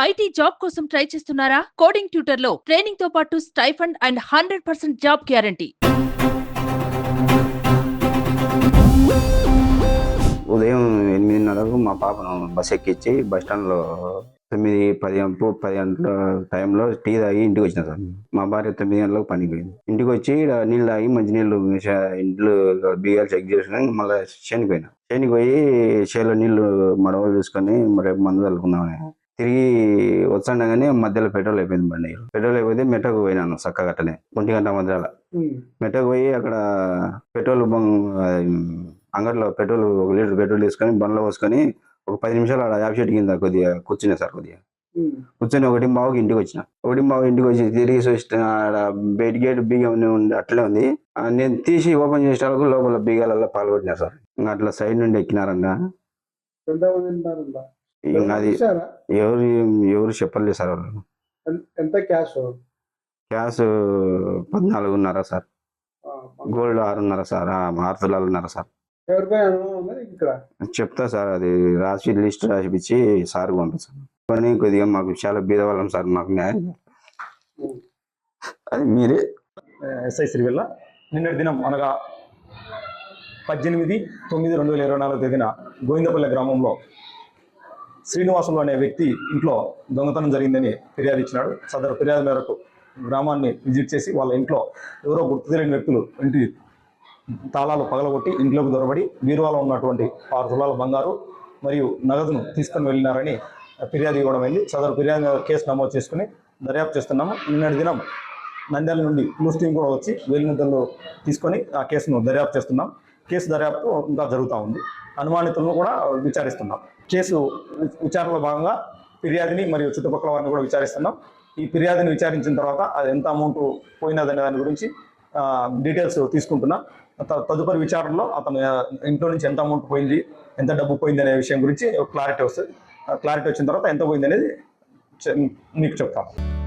IT job కోసం try చేస్తున్నారా? Coding ట్యూటర్లో ట్రైనింగ్తో పాటు stipend and hundred percent job guarantee. ఉదయం ఎనిమిదిన్నరకు మా పాపను బస్ ఎక్కించి బస్ స్టాండ్లో తొమ్మిది పది గంటలు పది గంటల టైంలో టీ తాగి ఇంటికి వచ్చిన సార్. మా భార్య తొమ్మిది గంటలకు పనికి పోయింది. ఇంటికి వచ్చి నీళ్ళు తాగి మంచి నీళ్ళు ఇంట్లో బియ్యాలు చెక్ చేసుకుని మళ్ళీ శనికి పోయినా. శనికి పోయి చేలో నీళ్ళు మడవలు చూసుకొని రేపు మందు చల్లుకుందామని తిరిగి వచ్చండగానే మధ్యలో పెట్రోల్ అయిపోయింది బండి. పెట్రోల్ అయిపోతే మెట్టకు పోయినాను చక్క గట్టనే ఒంటి గంట మధ్యలో. మెట్టకు పోయి అక్కడ పెట్రోల్ బంక్ అంగట్లో పెట్రోల్ ఒక లీటర్ పెట్రోల్ తీసుకొని బండ్లో పోసుకొని ఒక పది నిమిషాలు ఆడ యాప్ చెట్టు కింద కొద్దిగా కూర్చున్నా సార్ కొద్దిగా. కూర్చొని ఒకటి బావుకి ఇంటికి వచ్చిన. ఒకటి బావు ఇంటికి వచ్చి తిరిగి ఆడ బయట గేట్ బియ్యం ఉంది అట్లే ఉంది. నేను తీసి ఓపెన్ చేసేటప్పుడు లోపల బియ్యాలలో పాల్గొట్టినారు సార్. ఇంకా అట్లా సైడ్ నుండి ఎక్కినారంగా ఎవరు ఎవరు చెప్పలేదు సార్ వాళ్ళు. ఎంత క్యాష్? క్యాష్ పద్నాలుగున్నర సార్. గోల్డ్ ఆరున్నర సార్ ఆ, ఆరు తులాలున్నర సార్. చెప్తా సార్ అది రాసి లిస్ట్ రాసిపించి సార్ పంపిస్తాను కానీ కొద్దిగా మాకు చాలా బీదవాళ్ళం సార్ మాకు న్యాయం అది మీరే. ఎస్ఐ సిరివెల్ల నిన్నటి దినం అనగా పద్దెనిమిది తొమ్మిది రెండు వేల ఇరవై నాలుగు తేదీన గోవిందపల్లి గ్రామంలో శ్రీనివాసులు అనే వ్యక్తి ఇంట్లో దొంగతనం జరిగిందని ఫిర్యాదు ఇచ్చినాడు. సదరు ఫిర్యాదు మేరకు గ్రామాన్ని విజిట్ చేసి వాళ్ళ ఇంట్లో ఎవరో గుర్తు తెలియని వ్యక్తులు ఇంటి తాళాలు పగలగొట్టి ఇంట్లోకి దొరబడి బీరువాలో ఉన్నటువంటి ఆరు తులాల బంగారు మరియు నగదును తీసుకొని వెళ్ళినారని ఫిర్యాదు ఇవ్వడం సదరు ఫిర్యాదు మీద కేసు నమోదు చేసుకుని దర్యాప్తు చేస్తున్నాము. నిన్నటి దినం నంద్యాల నుండి క్లూస్ టీం కూడా వచ్చి వేలిముద్రలు తీసుకొని ఆ కేసును దర్యాప్తు చేస్తున్నాం. కేసు దర్యాప్తు ఇంకా జరుగుతూ ఉంది. అనుమానితులను కూడా విచారిస్తున్నాం. కేసు విచారణలో భాగంగా ఫిర్యాదిని మరియు చుట్టుపక్కల వారిని కూడా విచారిస్తున్నాం. ఈ ఫిర్యాదుని విచారించిన తర్వాత అది ఎంత అమౌంట్ పోయినదనే దాని గురించి డీటెయిల్స్ తీసుకుంటున్నాం. త- తదుపరి విచారణలో అతను ఇంట్లో నుంచి ఎంత అమౌంట్ పోయింది ఎంత డబ్బు పోయింది అనే విషయం గురించి క్లారిటీ వస్తుంది. క్లారిటీ వచ్చిన తర్వాత ఎంత పోయింది అనేది మీకు చెప్తాం.